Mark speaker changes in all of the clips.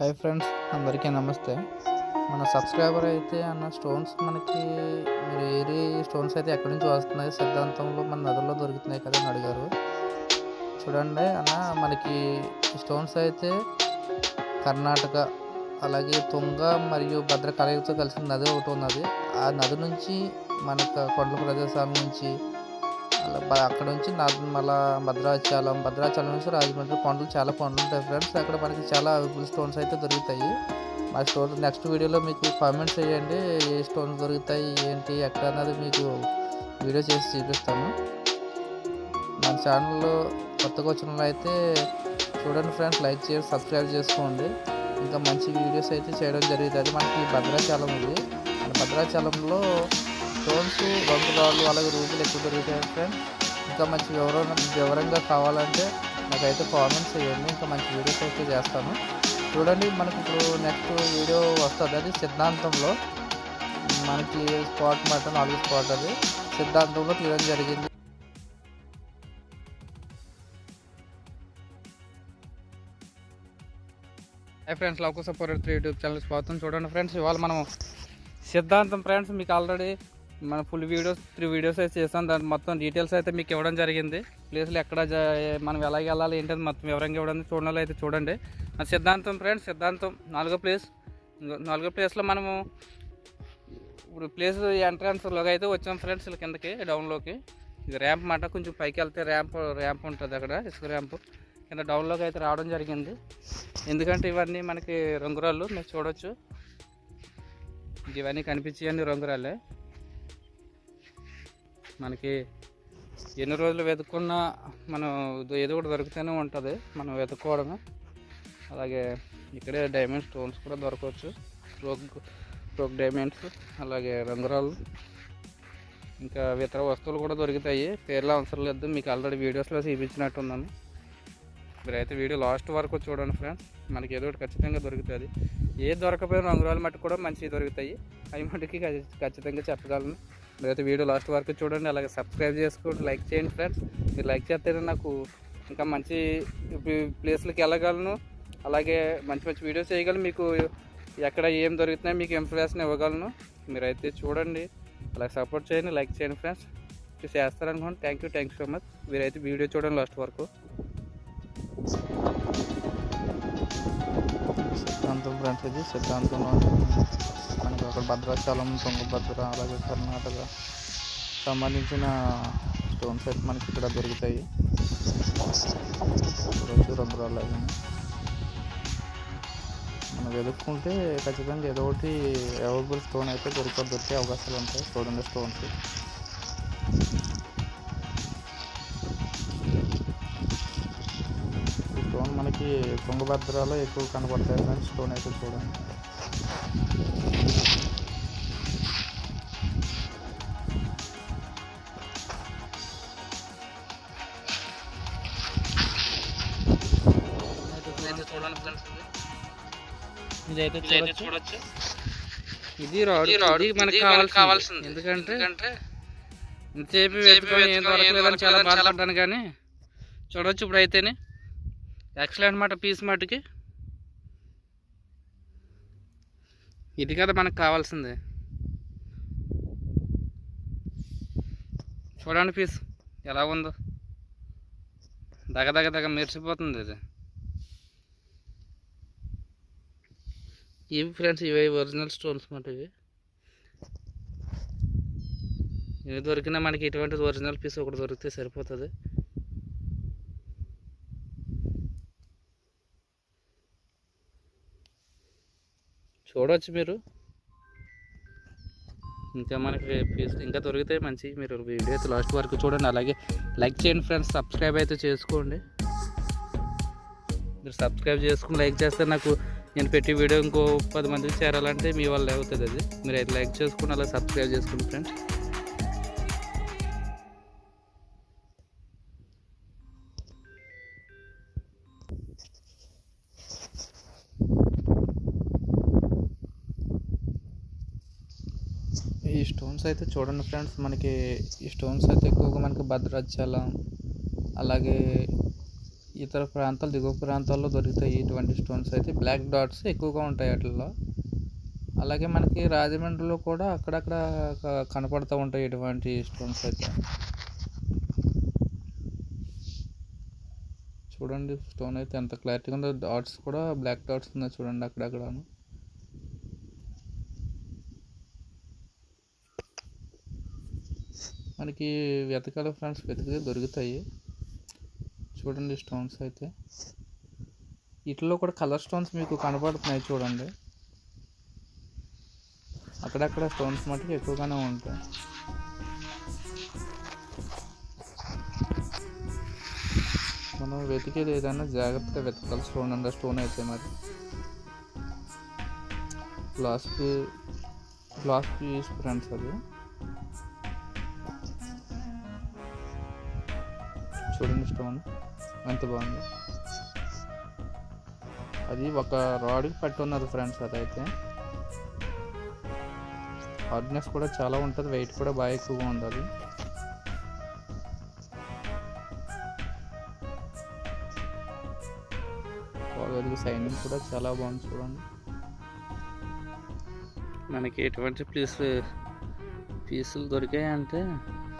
Speaker 1: Hi friends అందరికీ నమస్తే. మన సబ్స్క్రైబర్ అయితే అన్న స్టోన్స్ మనకి మీరు ఏరి స్టోన్స్ అయితే ఎక్కడి నుంచి వస్తున్నాయి సిద్ధాంతంలో మన నదుల్లో దొరుకుతున్నాయి కదా అని అడిగారు. చూడండి అన్న మనకి స్టోన్స్ అయితే కర్ణాటక అలాగే తుంగ మరియు భద్రకాళితో కలిసిన నది ఒకటి ఉన్నది. ఆ నది నుంచి మనకు కొండల ప్రదేశాల నుంచి అలా అక్కడ నుంచి నా- మళ్ళా భద్రాచలం భద్రాచలం నుంచి రాజమండ్రి కొండలు చాలా కొండలు ఉంటాయి ఫ్రెండ్స్ అక్కడ మనకి చాలా అవైలబుల్ స్టోన్స్ అయితే దొరుకుతాయి. మా స్టోన్ నెక్స్ట్ వీడియోలో మీకు కామెంట్స్ చేయండి. ఏ స్టోన్స్ దొరుకుతాయి ఏంటి ఎక్కడ అన్నది మీకు వీడియో చేసి చూపిస్తాను మన ఛానల్లో కొత్తగా వచ్చిన అయితే చూడండి ఫ్రెండ్స్ లైక్ చేసి సబ్స్క్రైబ్ చేసుకోండి. ఇంకా మంచి వీడియోస్ అయితే చేయడం జరుగుతుంది. మనకి భద్రాచలం ఇది. భద్రాచలంలో స్టోన్స్ రంగురాళ్ళు అలాగే రూపులు ఎక్కువ దొరుకుతాయి ఫ్రెండ్స్ ఇంకా మంచి వివరణ వివరంగా కావాలంటే నాకైతే కామెంట్స్ చేయండి. ఇంకా మంచి వీడియోస్ అయితే చేస్తాను. చూడండి మనకి ఇప్పుడు నెక్స్ట్ వీడియో వస్తుంది. అది సిద్ధాంతంలో. మనకి స్పాట్ మాట నాలుగు స్పాట్ అది. సిద్ధాంతంలో తీయడం జరిగింది. Hi friends love support three YouTube channel స్వాగతం. చూడండి ఫ్రెండ్స్ ఇవాళ మనం సిద్ధాంతం ఫ్రెండ్స్ మీకు ఆల్రెడీ మన ఫుల్ వీడియోస్ త్రీ వీడియోస్ అయితే చేస్తాం. దాని మొత్తం డీటెయిల్స్ అయితే మీకు ఇవ్వడం జరిగింది. ప్లేస్లు ఎక్కడ మనం ఎలాగ వెళ్ళాలి ఏంటది మొత్తం వివరంగా ఇవ్వడం చూడాలి అయితే చూడండి. మన సిద్ధాంతం ఫ్రెండ్స్ సిద్ధాంతం నాలుగో ప్లేస్ నాలుగో ప్లేస్లో మనము ఇప్పుడు ప్లేస్ ఎంట్రన్స్లోకి అయితే వచ్చాం ఫ్రెండ్స్ ఇలా కిందకి డౌన్లోకి ఇది ర్యాంప్ మాట కొంచెం పైకి వెళ్తే ర్యాంప్ ర్యాంప్ ఉంటుంది అక్కడ ఇసుక ర్యాంప్ కింద డౌన్లోకి అయితే రావడం జరిగింది. ఎందుకంటే ఇవన్నీ మనకి రంగురాళ్ళు మీరు చూడవచ్చు ఇవన్నీ కనిపించేవన్నీ రంగురాళ్ళే. మనకి ఎన్ని రోజులు వెతుక్కున్నా మనం ఏదో ఒకటి దొరుకుతూనే ఉంటుంది మనం వెతుక్కోవడమే. అలాగే ఇక్కడే డైమండ్ స్టోన్స్ కూడా దొరకవచ్చు రోగ్ రోగ్ డైమండ్స్ అలాగే రంధ్రాలు. ఇంకా ఇతర వస్తువులు కూడా దొరుకుతాయి. పేర్లు అవసరం లేదు. మీకు ఆల్రెడీ వీడియోస్లో చూపించినట్టున్నాను మీరైతే వీడియో లాస్ట్ వరకు చూడండి ఫ్రెండ్స్ మనకి ఏదో ఒకటి ఖచ్చితంగా దొరుకుతుంది. ఏ దొరకపోయిన రంగురాలు మట్టి కూడా మంచివి దొరుకుతాయి. అవి మటుకి ఖచ్చితంగా చెప్పగలను. మీరైతే వీడియో లాస్ట్ వరకు చూడండి అలాగే సబ్స్క్రైబ్ చేసుకోండి లైక్ చేయండి ఫ్రెండ్స్ మీరు లైక్ చేస్తేనే నాకు ఇంకా మంచి ప్లేస్లకి వెళ్ళగలను. అలాగే మంచి మంచి వీడియోస్ చేయగలను. మీకు ఎక్కడ ఏం దొరుకుతున్నాయో మీకు ఇన్ఫర్మేషన్ ఇవ్వగలను. మీరైతే చూడండి. అలాగే సపోర్ట్ చేయండి లైక్ చేయండి friends చేస్తారనుకోండి. Thank you thank you so much మీరైతే వీడియో చూడండి లాస్ట్ వరకు. సిద్ధాంతం ఫ్రెండ్స్ ఇది సిద్ధాంతం అక్కడ భద్రాచలం తుంగభద్ర అలాగే కర్ణాటక సంబంధించిన స్టోన్స్ అయితే మనకి ఇక్కడ దొరుకుతాయి. రోజు రంగురాలు అవి. మనం వెతుక్కుంటే ఖచ్చితంగా ఏదో ఒకటి అవైలబుల్ స్టోన్ అయితే దొరికే దొరికే అవకాశాలు ఉంటాయి. చూడండి స్టోన్స్ స్టోన్ మనకి తుంగభద్రలో ఎక్కువ కనబడతాయి స్టోన్ అయితే చూడండి ఇదైతే చూడొచ్చు. ఇది రాడు ఇది మనకి కావాల్సింది. ఎందుకంటే ఇంతసేపు వెతుకొని చాలా బాధపడ్డాను కానీ చూడొచ్చు ఇప్పుడు అయితేనే ఎక్సలెంట్ మాట పీస్ మటుకి. ఇది కదా మనకు కావాల్సింది. చూడండి పీస్ ఎలా ఉందో. దగ దగ దగ మెరిసిపోతుంది ఇది. ఇవి ఫ్రెండ్స్ ఇవి ఒరిజినల్ స్టోన్స్ మాట ఇవి. ఇవి దొరికినా మనకి ఇటువంటి ఒరిజినల్ పీస్ ఒకటి దొరికితే సరిపోతుంది. చూడవచ్చు మీరు. ఇంకా మనకి పీస్ ఇంకా దొరికితే మంచి మీరు వీడియో అయితే లాస్ట్ వరకు చూడండి. అలాగే లైక్ చేయండి ఫ్రెండ్స్ సబ్స్క్రైబ్ అయితే చేసుకోండి. మీరు సబ్స్క్రైబ్ చేసుకుని లైక్ చేస్తే నాకు నేను పెట్టి వీడియో ఇంకో పది మందికి చేరాలంటే మీ వల్ల అవుతుంది అది. మీరు అయితే లైక్ చేసుకుని అలా సబ్స్క్రైబ్ చేసుకోండి ఫ్రెండ్స్. ఈ స్టోన్స్ అయితే చూడండి ఫ్రెండ్స్ మనకి ఈ స్టోన్స్ అయితే ఎక్కువగా మనకి భద్రాచలం అలాగే ఇతర ప్రాంతాలు దిగువ ప్రాంతాల్లో దొరుకుతాయి ఇటువంటి స్టోన్స్ అయితే. బ్లాక్ డాట్స్ ఎక్కువగా ఉంటాయి వాటిల్లో. అలాగే మనకి రాజమండ్రిలో కూడా అక్కడక్కడ కనపడుతూ ఉంటాయి ఇటువంటి స్టోన్స్ అయితే. చూడండి స్టోన్ అయితే ఎంత క్లారిటీగా ఉందో. డాట్స్ కూడా బ్లాక్ డాట్స్ ఉన్నాయి చూడండి అక్కడక్కడను. మనకి వెతకాలి ఫ్రెండ్స్ వెతికితే దొరుకుతాయి. చూడండి స్టోన్స్ అయితే. వీటిలో కూడా కలర్ స్టోన్స్ మీకు కనపడుతున్నాయి చూడండి. అక్కడక్కడ స్టోన్స్ మటుకు ఎక్కువగానే ఉంటాయి. మనం వెతికేది ఏదైనా జాగ్రత్తగా వెతకాలి. స్టోన్ అండ్ స్టోన్ అయితే మరి. గ్లాస్ గ్లాస్ పీస్ ఫ్రెండ్స్ అది. చూడండి స్టోన్ అంత బాగుంది. అది ఒక రాడ్కి పట్టి ఉన్నది ఫ్రెండ్స్ అదైతే. హార్డ్నెస్ కూడా చాలా ఉంటుంది వెయిట్ కూడా బాగా ఎక్కువగా ఉంది అది. సైనింగ్ కూడా చాలా బాగుంది చూడండి. మనకి ఎటువంటి ప్లేస్ పీసులు దొరికాయి అంటే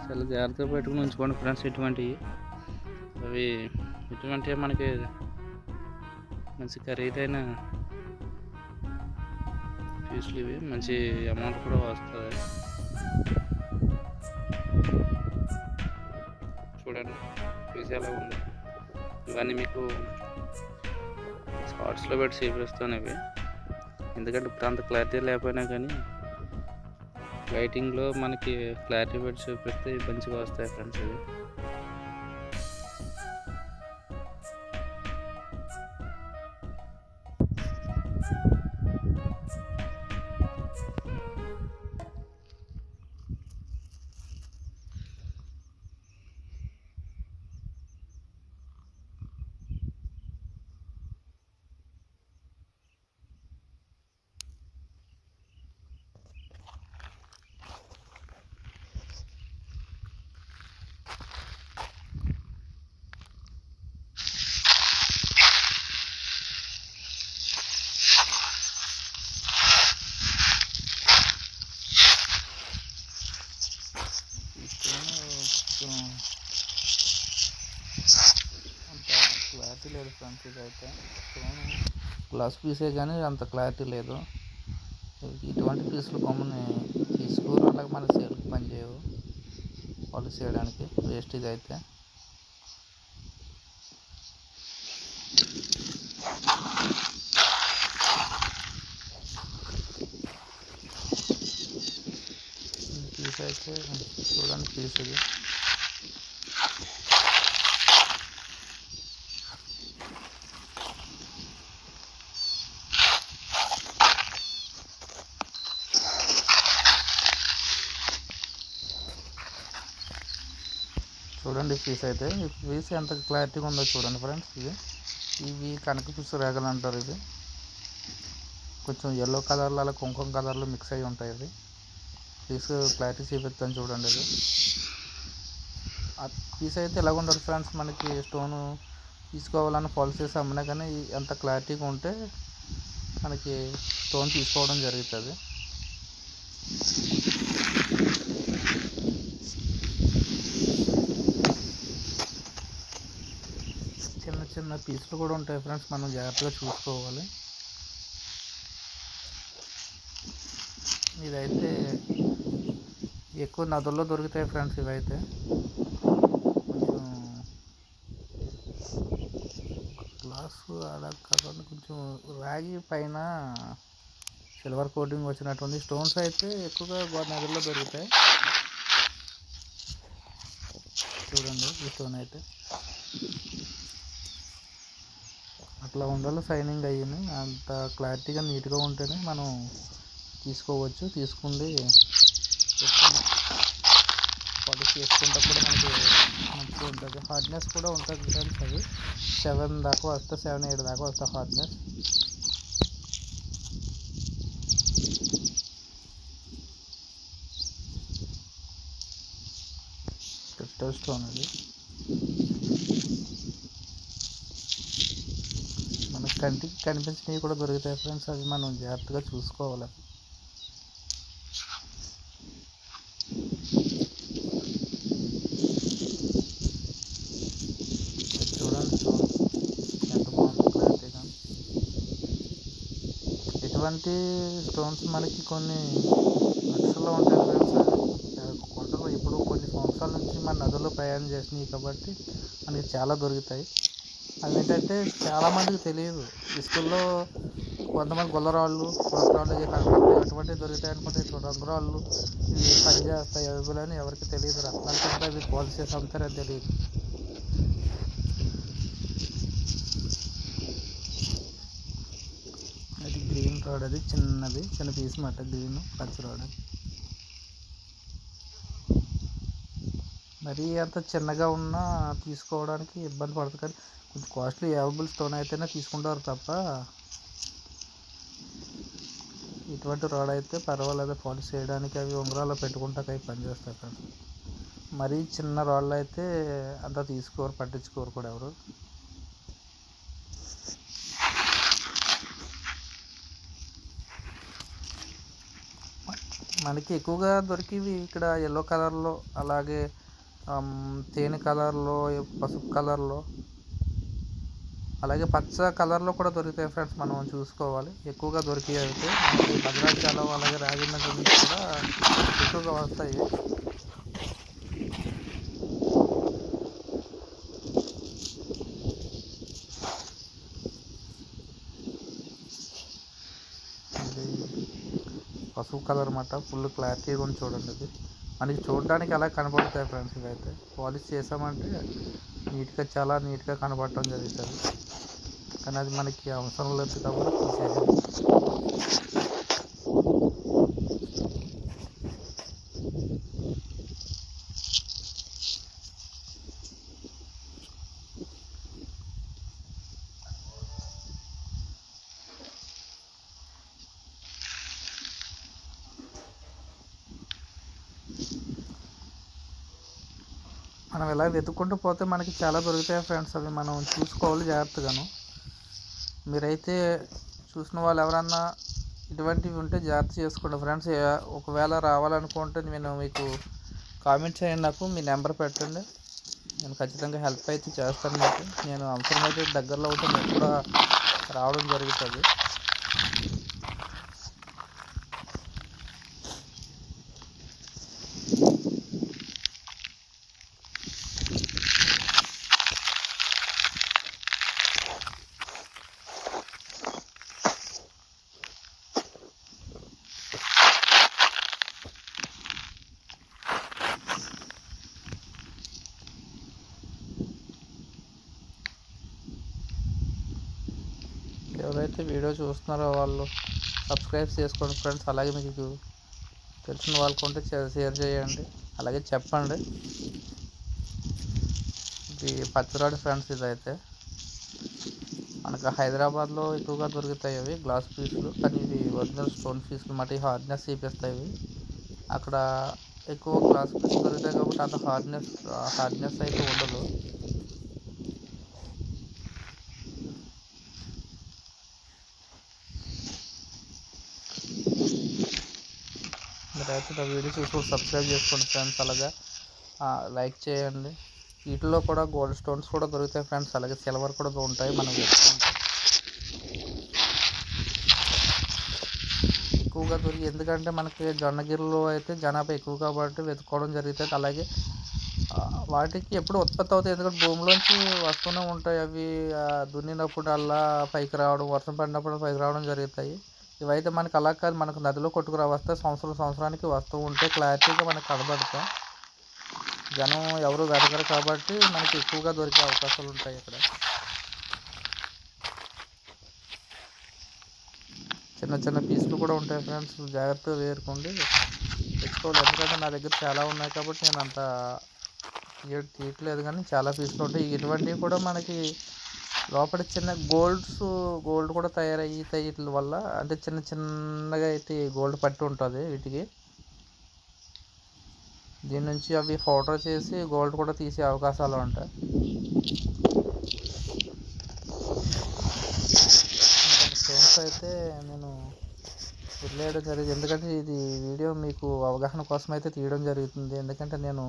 Speaker 1: చాలా జాగ్రత్తగా పెట్టుకుని ఉంచుకోండి ఫ్రెండ్స్ ఇటువంటివి అవి ఎటువంటి మనకి మంచి ఖరీదైన పీసులు ఇవి. మంచి అమౌంట్ కూడా వస్తుంది. చూడండి పీస్ ఎలా ఉంది? ఇవన్నీ మీకు షార్ట్స్లో పెట్టి చూపిస్తాను ఇవి. ఎందుకంటే ఇప్పుడు అంత క్లారిటీ లేకపోయినా కానీ లైటింగ్లో మనకి క్లారిటీ పెట్టి చూపిస్తే మంచిగా వస్తాయి ఫ్రెండ్స్ ఇవి. లేదు ఫ్రెండ్స్ ఇదైతే స్టోన్ గ్లాస్ పీసే కానీ అంత క్లారిటీ లేదు. ఇటువంటి పీసులు కొమ్మని తీసుకోరు అలాగే మన సేల్కి పనిచేయవు పాలిష్ చేయడానికి వేస్ట్ ఇది అయితే పీస్ అయితే చూడండి పీస్ ఇది. చూడండి పీస్ అయితే. ఈ పీస్ ఎంత క్లారిటీగా ఉందో చూడండి ఫ్రెండ్స్ ఇది. ఇవి కనక పిసు రేగలు అంటారు ఇది. కొంచెం ఎల్లో కలర్లో అలా కుంకుమ కలర్లో మిక్స్ అయి ఉంటాయి ఇది పీస్ క్లారిటీ చూపిస్తాను చూడండి ఇది. ఆ పీస్ అయితే ఎలా ఉండదు ఫ్రెండ్స్ మనకి స్టోన్ తీసుకోవాలని పాలిష్ చేసి అమ్మినా కానీ ఎంత క్లారిటీగా ఉంటే మనకి స్టోన్ తీసుకోవడం జరుగుతుంది. చిన్న పీసులు కూడా ఉంటాయి ఫ్రెండ్స్ మనం జాగ్రత్తగా చూసుకోవాలి. ఇదైతే ఎక్కువ నదుల్లో దొరుకుతాయి ఫ్రెండ్స్ ఇవైతే. కొంచెం గ్లాసు అలా కాకుండా కొంచెం రాగి పైన సిల్వర్ కోటింగ్ వచ్చినటువంటి స్టోన్స్ అయితే ఎక్కువగా గోదావరి నదుల్లో దొరుకుతాయి. చూడండి ఈ స్టోన్ అయితే. అట్లా ఉండాలి సైనింగ్ అయ్యింది. అంత క్లారిటీగా నీట్గా ఉంటేనే మనం తీసుకోవచ్చు తీసుకుండి పాలిష్ కూడా మనకి మంచిగా ఉంటుంది. హార్డ్నెస్ కూడా ఉంటుంది ఫ్రెండ్స్ అది. సెవెన్ దాకా వస్తే సెవెన్ ఎయిట్ దాకా వస్తా హార్డ్నెస్ క్రిస్టల్ స్టోన్ అది. కంటికి కనిపించినవి కూడా దొరుకుతాయి ఫ్రెండ్స్ అవి మనం జాగ్రత్తగా చూసుకోవాలి. చూడండి స్టోన్స్ ఎంత ఇటువంటి స్టోన్స్ మనకి కొన్ని లక్షల్లో ఉంటాయి ఫ్రెండ్స్ కొండలు ఇప్పుడు కొన్ని సంవత్సరాల నుంచి మన నదుల్లో ప్రయాణం చేసినాయి కాబట్టి మనకి చాలా దొరుకుతాయి. అవి ఏంటంటే చాలామందికి తెలియదు. ఇసుకల్లో కొంతమంది గుల్లరాళ్ళు రంగురాళ్ళు కనుక్కుంటే ఎటువంటి దొరుకుతాయి అనుకుంటే ఇటువంటి రంగురాళ్ళు ఇవి పని చేస్తాయి అవి అని ఎవరికి తెలియదు. రత్నాలు కంటే అవి పోల్చి చేసి అమ్ముతారని తెలియదు. అది గ్రీన్ రాడ్ అది చిన్నది చిన్న పీస్ మాట గ్రీన్ పచ్చ రాడ్ అది. మరీ అంత చిన్నగా ఉన్నా తీసుకోవడానికి ఇబ్బంది పడుతుంది కానీ కొంచెం కాస్ట్లీ అవైలబుల్ అయితేనే తీసుకుంటారు తప్ప ఇటువంటి రాడ్ అయితే పర్వాలేదు. పాలిష్ చేయడానికి అవి ఉంగరాలు పెట్టుకుంటాక అవి పనిచేస్తాయి ఫ్రెండ్స్. మరీ చిన్న రాళ్ళు అయితే అంత తీసుకోరు పట్టించుకోరు కూడా ఎవరు. మనకి ఎక్కువగా దొరికేవి ఇక్కడ ఎల్లో కలర్లో అలాగే తేనె కలర్లో పసుపు కలర్లో అలాగే పచ్చ కలర్లో కూడా దొరుకుతాయి ఫ్రెండ్స్ మనం చూసుకోవాలి. ఎక్కువగా దొరికేవి అయితే భద్రాచలం అలాగే రాజమండ్రి నుంచి కూడా ఎక్కువగా వస్తాయి. పసుపు కలర్ అన్నమాట ఫుల్ క్లారిటీగా ఉంది చూడండి ఇది. మనకి చూడడానికి అలా కనబడతాయి ఫ్రెండ్స్ ఇవైతే. పాలిష్ చేసామంటే నీట్గా చాలా నీట్గా కనపడటం జరుగుతుంది. కానీ అది మనకి అవసరం లేదు కాబట్టి ఇలా వెతుక్కుంటూ పోతే మనకి చాలా దొరుకుతాయి ఫ్రెండ్స్? అవి మనం చూసుకోవాలి జాగ్రత్తగాను. మీరైతే చూసిన వాళ్ళు ఎవరన్నా ఇటువంటివి ఉంటే జాగ్రత్త చేసుకోండి ఫ్రెండ్స్. ఒకవేళ రావాలనుకుంటే నేను మీకు కామెంట్ చేయండి నాకు మీ నెంబర్ పెట్టండి. నేను ఖచ్చితంగా హెల్ప్ అయితే చేస్తాను మీకు. నేను అవసరమైతే దగ్గరలో ఉంటే నేను కూడా రావడం జరుగుతుంది. ఎవరైతే వీడియో చూస్తున్నారో వాళ్ళు సబ్స్క్రైబ్ చేసుకోండి ఫ్రెండ్స్. అలాగే మీకు తెలిసిన వాళ్ళకు ఉంటే షేర్ చేయండి. అలాగే చెప్పండి. ఇది పచ్చిరాడు ఫ్రెండ్స్ ఇదైతే. మనకు హైదరాబాద్లో ఎక్కువగా దొరుకుతాయి అవి. గ్లాస్ పీసులు. కానీ ఇవి ఒరిజినల్ స్టోన్ పీసులు మట్టి హార్డ్నెస్ చూపిస్తాయి. ఇవి అక్కడ ఎక్కువ గ్లాస్ పీస్ దొరుకుతాయి కాబట్టి అంత హార్డ్నెస్ హార్డ్నెస్ అయితే ఉండదు. మీరైతే నా వీడియో చూసుకొని సబ్స్క్రైబ్ చేసుకోండి ఫ్రెండ్స్ అలాగే. లైక్ చేయండి. వీటిలో కూడా గోల్డ్ స్టోన్స్ కూడా దొరుకుతాయి ఫ్రెండ్స్. అలాగే సిల్వర్ కూడా ఉంటాయి మనం ఎక్కువగా దొరికి ఎందుకంటే మనకి జొన్నగిరిలో అయితే జనాభా ఎక్కువ కాబట్టి వెతుక్కోవడం జరుగుతుంది. అలాగే వాటికి ఎప్పుడు ఉత్పత్తి అవుతాయి. ఎందుకంటే భూమిలోంచి వస్తూనే ఉంటాయి అవి. దున్నినప్పుడు అలా పైకి రావడం వర్షం పడినప్పుడు పైకి రావడం జరుగుతాయి. ఇవైతే మనకి అలా కాదు మనకు నదిలో కొట్టుకురా వస్తే సంవత్సరం సంవత్సరానికి వస్తూ ఉంటే క్లారిటీగా మనకు కనబడతాం జనం ఎవరు వెతకరు కాబట్టి మనకి ఎక్కువగా దొరికే అవకాశాలు ఉంటాయి ఇక్కడ. చిన్న చిన్న పీసులు కూడా ఉంటాయి ఫ్రెండ్స్. జాగ్రత్తగా వేరుకోండి. తెచ్చుకోవాలి ఎందుకంటే నా దగ్గర చాలా ఉన్నాయి కాబట్టి నేను అంత తీయట్లేదు కానీ చాలా పీసులు ఉంటాయి. ఇటువంటివి కూడా మనకి లోపల చిన్న గోల్డ్స్ గోల్డ్ కూడా తయారవుతాయి వీటి వల్ల అంటే చిన్న చిన్నగా అయితే గోల్డ్ పట్టి ఉంటుంది వీటికి. దీని నుంచి అవి ఫోటో చేసి గోల్డ్ కూడా తీసే అవకాశాలు ఉంటాయి. స్టోన్స్ అయితే నేను వదిలేయడం జరిగింది. ఎందుకంటే ఇది వీడియో మీకు అవగాహన కోసం అయితే తీయడం జరుగుతుంది. ఎందుకంటే నేను